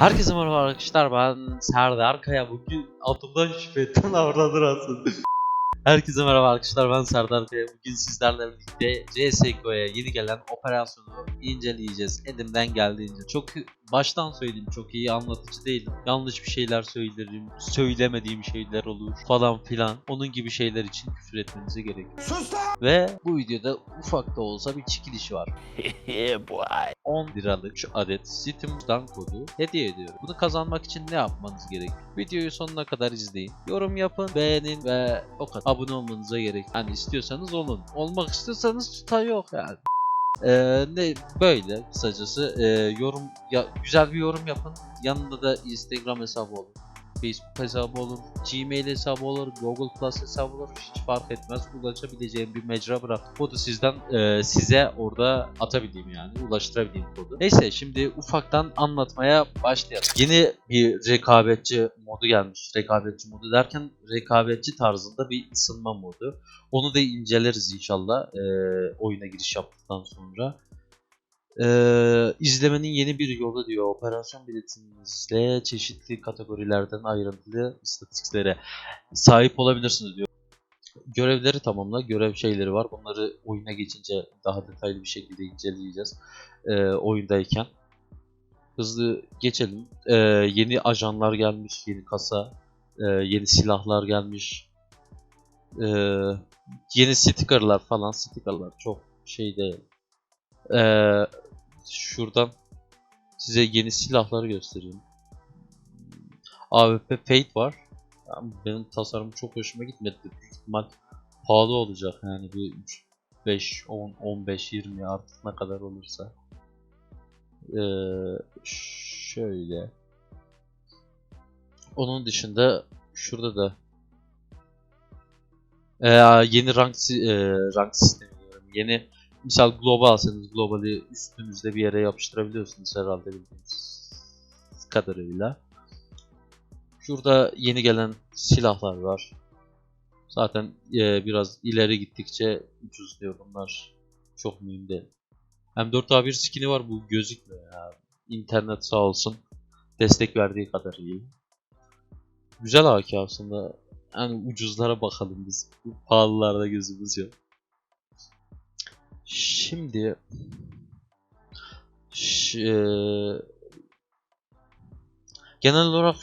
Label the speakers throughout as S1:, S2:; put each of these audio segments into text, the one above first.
S1: Herkese merhaba arkadaşlar ben Serdar Kaya bugün adımdan şüphe ettim avradır aslında. Herkese merhaba arkadaşlar ben Serdar Kaya bugün sizlerle birlikte CSGO'ya yeni gelen operasyonu inceleyeceğiz elimden geldiğince. Çok baştan söyleyeyim çok iyi anlatıcı değilim. Yanlış bir şeyler söylerim, söylemediğim şeyler olur falan filan. Onun gibi şeyler için küfür etmenize gerek yok.
S2: Sus
S1: Ve bu videoda ufak da olsa bir çekiliş var.
S2: yeah boy.
S1: 10 liralık şu adet Steam'dan kodu hediye ediyorum. Bunu kazanmak için ne yapmanız gerek? Videoyu sonuna kadar izleyin. Yorum yapın, beğenin ve o kadar. Abone olmanıza gerek. Hani istiyorsanız olun. Olmak istiyorsanız tutan yok yani. Ee, ne böyle kısacası ee, yorum ya güzel bir yorum yapın. Yanında da Instagram hesabı olur. Facebook hesabı olur, Gmail hesabı olur, Google Plus hesabı olur. Hiç fark etmez. Ulaşabileceğim bir mecra bırak. Kodu sizden e, size orada atabileyim yani. Ulaştırabileyim kodu. Neyse şimdi ufaktan anlatmaya başlayalım. Yeni bir rekabetçi modu gelmiş. Rekabetçi modu derken rekabetçi tarzında bir ısınma modu. Onu da inceleriz inşallah e, oyuna giriş yaptıktan sonra. Ee, izlemenin yeni bir yolu diyor. Operasyon biletinizle çeşitli kategorilerden ayrıntılı istatistiklere sahip olabilirsiniz diyor. Görevleri tamamla. Görev şeyleri var. Bunları oyuna geçince daha detaylı bir şekilde inceleyeceğiz. Ee, oyundayken. Hızlı geçelim. Ee, yeni ajanlar gelmiş. Yeni kasa. ee, yeni silahlar gelmiş. Ee, yeni stickerlar falan. Stickerlar çok şey değil. Ee, şuradan size yeni silahları göstereyim. AWP Fate var. Yani benim tasarım çok hoşuma gitmedi. Büyük ihtimal pahalı olacak yani bir 3, 5, 10, 15, 20 artık ne kadar olursa. Ee, şöyle. Onun dışında şurada da ee, yeni rank, ee, rank sistemi diyorum. Yeni misal global alsanız globali üstünüzde bir yere yapıştırabiliyorsunuz herhalde bildiğiniz kadarıyla. Şurada yeni gelen silahlar var. Zaten e, biraz ileri gittikçe ucuzluyor bunlar. Çok mühim değil. M4A1 skin'i var bu gözükmüyor ya. İnternet sağ olsun destek verdiği kadar iyi. Güzel AK aslında. Yani ucuzlara bakalım biz. Bu pahalılarda gözümüz yok. Şimdi eee, genel olarak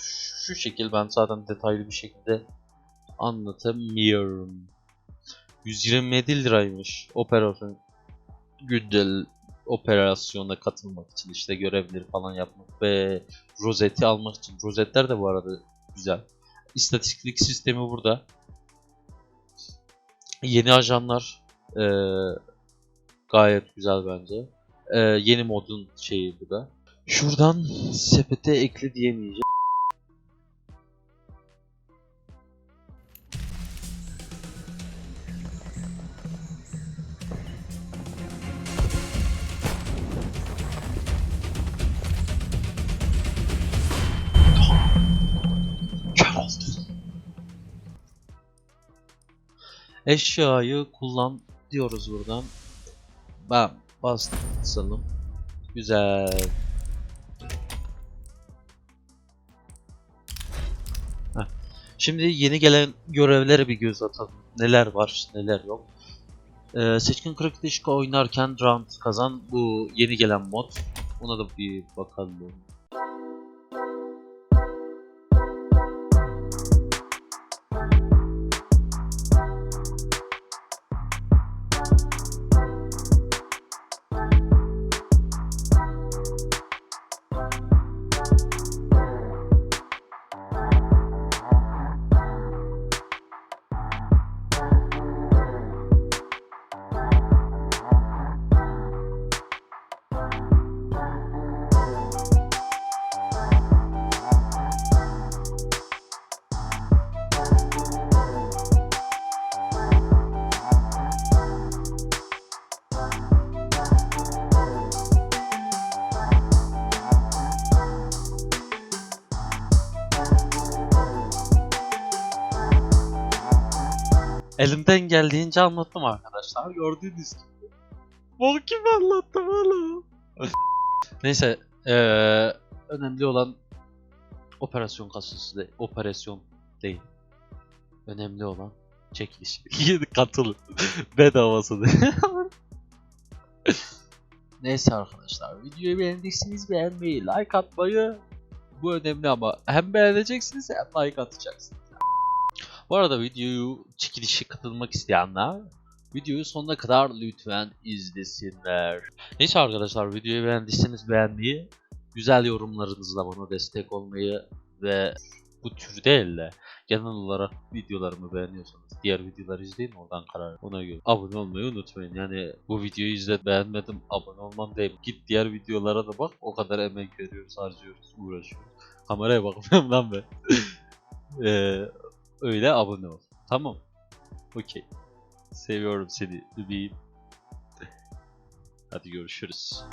S1: şu şekil ben zaten detaylı bir şekilde anlatamıyorum. 127 liraymış operasyon gündel operasyona katılmak için işte görevleri falan yapmak ve rozeti almak için. Rozetler de bu arada güzel. İstatistik sistemi burada. Yeni ajanlar eee Gayet güzel bence. Ee, yeni modun şeyi bu da. Şuradan sepete ekle diyemeyeceğim. Eşyayı kullan diyoruz buradan. Bam basalım. Güzel. Heh. Şimdi yeni gelen görevlere bir göz atalım. Neler var, neler yok. Ee, seçkin Kırıkdışka oynarken round kazan. Bu yeni gelen mod. Ona da bir bakalım. Elimden geldiğince anlattım arkadaşlar. Gördüğünüz gibi. Bol gibi anlattım oğlum. Neyse. Eee önemli olan operasyon kasası değil. Operasyon değil. Önemli olan çekiliş. Katıl. Bedavası değil. Neyse arkadaşlar videoyu beğendiyseniz beğenmeyi, like atmayı bu önemli ama hem beğeneceksiniz hem like atacaksınız. Bu arada videoyu çekilişe katılmak isteyenler videoyu sonuna kadar lütfen izlesinler. Neyse arkadaşlar videoyu beğendiyseniz beğenmeyi, güzel yorumlarınızla bana destek olmayı ve bu tür değil de genel olarak videolarımı beğeniyorsanız diğer videoları izleyin oradan karar ona göre abone olmayı unutmayın. Yani bu videoyu izle beğenmedim abone olmam değil. Git diğer videolara da bak o kadar emek veriyoruz harcıyoruz uğraşıyoruz. Kameraya bakmıyorum lan ben. Ee, öyle abone ol. Tamam. Okey. Seviyorum seni bebeğim. Hadi görüşürüz.